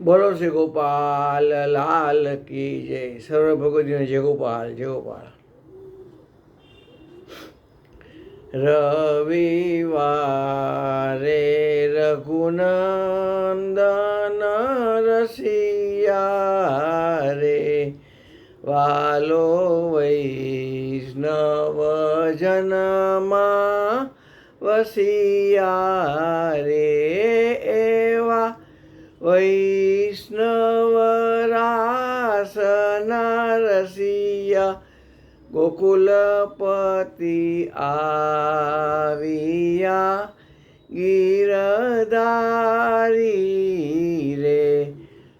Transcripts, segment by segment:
બોલો શ્રી ગોપાલ, લાલ કી જય. સર્વ ભગવતીને જય ગોપાલ જય ગોપાલ. રવિવારે રઘુનંદન રસિયા રે વાલો વૈષ્ણવ જનમાં વસિયા રે એવા વૈષ્ણવરાસના રસિયા ગોકુલપતિ આવિયા ગીરધારી રે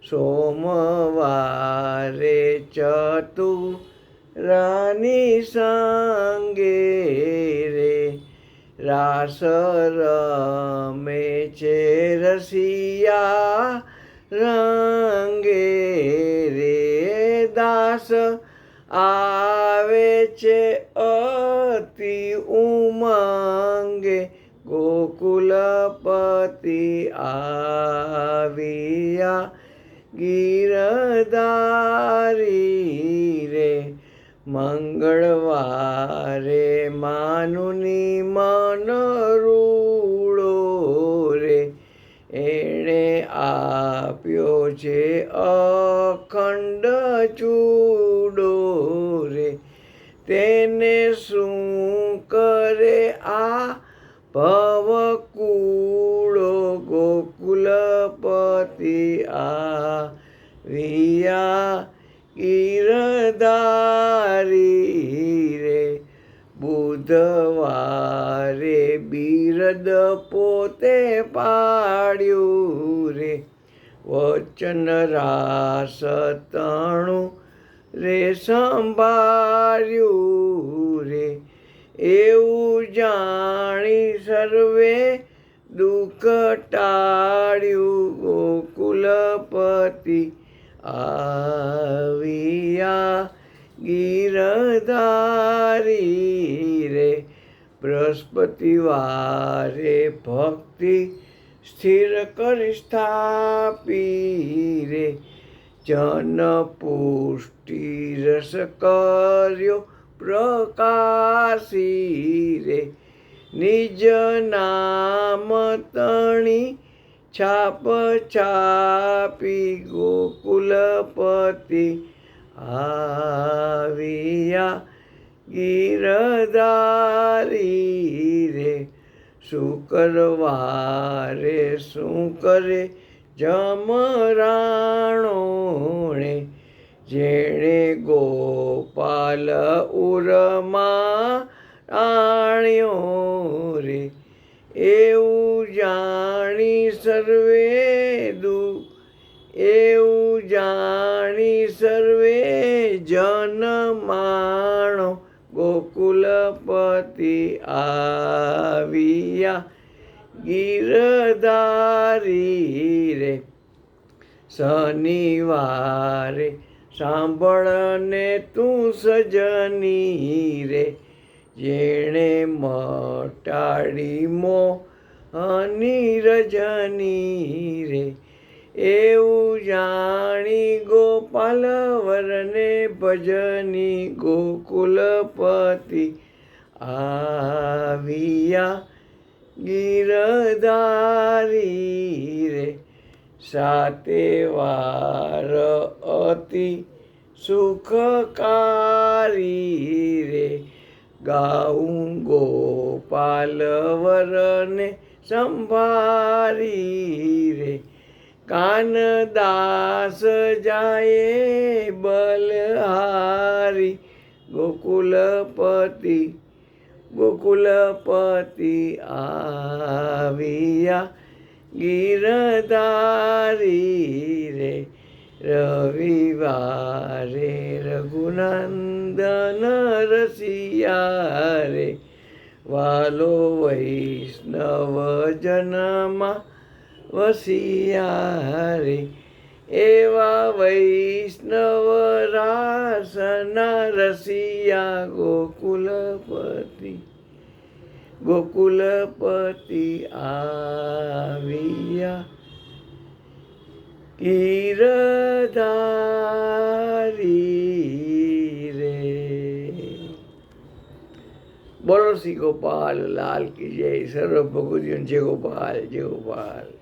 સોમવારે ચતુરાની સંગે રે રાસ રમે છે રસિયા રંગે રે દાસ આવે છે અતિ ઉમંગે. ગોકુલપતિ આવ્યા ગીરદારી રે. મંગળવારે માનુની મન છે અખંડ ચૂડો રે તેને શું કરે આ ભવકૂળો ગોકુલપતિ આ રિયા ઈરદારી રે બુધવારે બિરદ પોતે પાડ્યું વચન રાસ તણું રે સંભાર્યું રે. એવું જાણી સર્વે દુઃખ ટાળ્યું. ગોકુલપતિ આવ્યા ગીરધારી રે. બૃહસ્પતિવારે ભક્તિ સ્થિર કરી સ્થાપી રે. જન પુષ્ટિ રસ કર્યો પ્રકાશી રે. નિજ નામ તણી છાપ છાપી ગોકુલપતિ આવ્યા ગીરધારી રે. શુક્રવારે શું કરે જમરાણોણે? જેણે ગોપાલ ઉરમા આણ્યો રે, એવું જાણી સર્વે દુ એવું જાણી સર્વે જન માણો ગોકુલપતિ આવ્યા. ગીરધારી રે શનિવારે સાંભળને તું સજની રે. જેણે મટાડી મો રજની રે એવું જાણી ગોપાલ વરને ભજની ગોકુલપતિ આવિયા ગીરધારી રે. સાતે વાર અતિ સુખકારી રે. ગાઉં ગોપાલ વરને સંભારી રે. કાન દાસ જાય બલહારી ગોકુલપતિ ગોકુલપતિ આવ્યા ગીરધારી રે રવિવારે રઘુનંદન રસિયા રે વાલો વૈષ્ણવ જનમાં વસિયા એવા વૈષ્ણવ રાસના રસિયા ગોકુલપતિ ગોકુલપતિ આવ્યા. ગીરધારી રે. બોલો શ્રી ગોપાલ, લાલ કી જય સર્વ ભગવદીઓ જય ગોપાલ જય ગોપાલ.